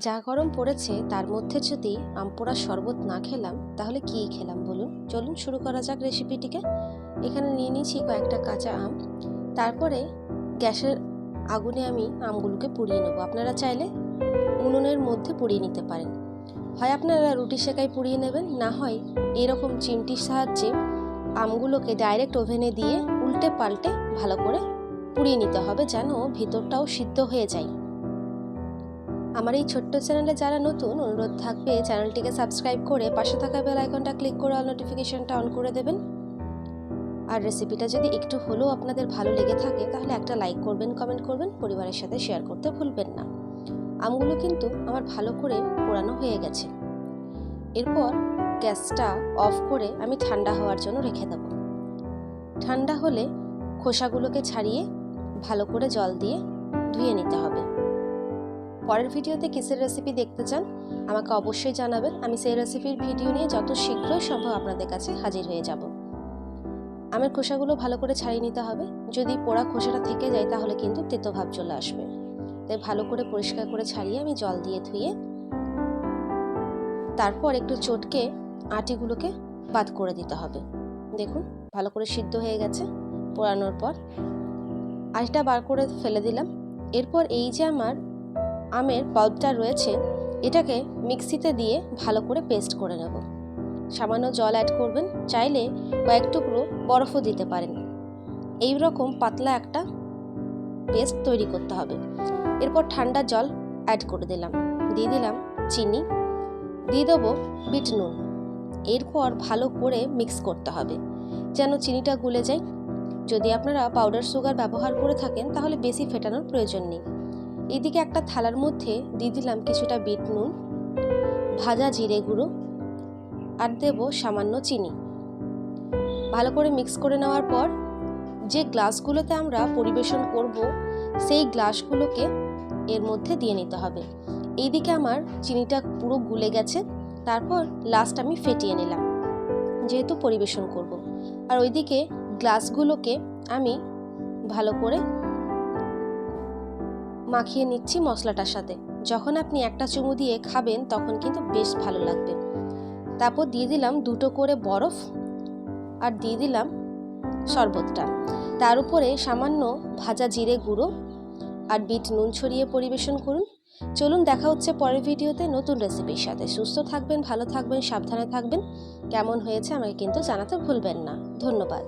যা গরম পড়েছে, তার মধ্যে যদি আম আমপোড়া শরবত না খেলাম, তাহলে কী খেলাম বলুন? চলুন শুরু করা যাক রেসিপিটিকে। এখানে নিয়ে নিয়েছি কয়েকটা কাঁচা আম। তারপরে গ্যাসের আগুনে আমি আমগুলোকে পুড়িয়ে নেব। আপনারা চাইলে উনুনের মধ্যে পুড়িয়ে নিতে পারেন। হয় আপনারা রুটি সেকায় পুড়িয়ে নেবেন, না হয় এরকম চিমটির সাহায্যে আমগুলোকে ডাইরেক্ট ওভেনে দিয়ে উল্টে পাল্টে ভালো করে পুড়িয়ে নিতে হবে যেন ভিতরটাও সিদ্ধ হয়ে যায়। আমার এই ছোট্ট চ্যানেলে যারা নতুন, অনুরোধ থাকবে চ্যানেলটিকে সাবস্ক্রাইব করে পাশে থাকা বেল আইকনটা ক্লিক করে অল নোটিফিকেশনটা অন করে দেবেন। আর রেসিপিটা যদি একটু হলেও আপনাদের ভালো লেগে থাকে, তাহলে একটা লাইক করবেন কমেন্ট করবেন, পরিবারের সাথে শেয়ার করতে ভুলবেন না। আমগুলো কিন্তু আমার ভালো করে পোড়ানো হয়ে গেছে। এরপর গ্যাসটা অফ করে আমি ঠান্ডা হওয়ার জন্য রেখে দেবো। ঠান্ডা হলে খোসাগুলোকে ছাড়িয়ে ভালো করে জল দিয়ে ধুয়ে নিতে হবে। পরের ভিডিওতে কিসের রেসিপি দেখতে চান, আমাকে অবশ্যই জানাবেন। আমি সেই রেসিপির ভিডিও নিয়ে যত শীঘ্রই সম্ভব আপনাদের কাছে হাজির হয়ে যাব। আমের খোসাগুলো ভালো করে ছাড়িয়ে নিতে হবে। যদি পোড়া খোসাটা থেকে যায়, তাহলে কিন্তু তেতো ভাব চলে আসবে। তাই ভালো করে পরিষ্কার করে ছাড়িয়ে আমি জল দিয়ে ধুয়ে, তারপর একটু চটকে আটিগুলোকে বাদ করে দিতে হবে। দেখুন, ভালো করে সিদ্ধ হয়ে গেছে পোড়ানোর পর। আটিটা বার করে ফেলে দিলাম। এরপর এই যে আমার আমের পাল্পটা রয়েছে, এটাকে মিক্সিতে দিয়ে ভালো করে পেস্ট করে নেব। সামান্য জল অ্যাড করবেন, চাইলে কয়েক টুকরো বরফও দিতে পারেন। এই রকম পাতলা একটা পেস্ট তৈরি করতে হবে। এরপর ঠান্ডা জল অ্যাড করে দিলাম। দিয়ে দিলাম চিনি। দিয়ে দেবো বিট নুন। এরপর ভালো করে মিক্স করতে হবে, যেন চিনিটা গুলে যায়। যদি আপনারা পাউডার সুগার ব্যবহার করে থাকেন, তাহলে বেশি ফেটানোর প্রয়োজন নেই। এদিকে একটা থালার মধ্যে দিয়ে দিলাম কিছুটা বিট নুন, ভাজা জিরে গুঁড়ো আর দেব সামান্য চিনি। ভালো করে মিক্স করে নেওয়ার পর যে গ্লাসগুলোতে আমরা পরিবেশন করব, সেই গ্লাসগুলোকে এর মধ্যে দিয়ে নিতে হবে। এইদিকে আমার চিনিটা পুরো গুলে গেছে, তারপর লাস্ট আমি ফেটিয়ে নিলাম, যেহেতু পরিবেশন করব। আর ওইদিকে গ্লাসগুলোকে আমি ভালো করে মাখিয়ে নিচ্ছি মশলাটার সাথে। যখন আপনি একটা চুমু দিয়ে খাবেন, তখন কিন্তু বেশ ভালো লাগবে। তারপর দিয়ে দিলাম দুটো করে বরফ আর দিয়ে দিলাম শরবতটা। তার উপরে সামান্য ভাজা জিরে গুঁড়ো আর বিট নুন ছড়িয়ে পরিবেশন করুন। চলুন দেখা হচ্ছে পরের ভিডিওতে নতুন রেসিপির সাথে। সুস্থ থাকবেন, ভালো থাকবেন, সাবধানে থাকবেন। কেমন হয়েছে আমাকে কিন্তু জানাতে ভুলবেন না। ধন্যবাদ।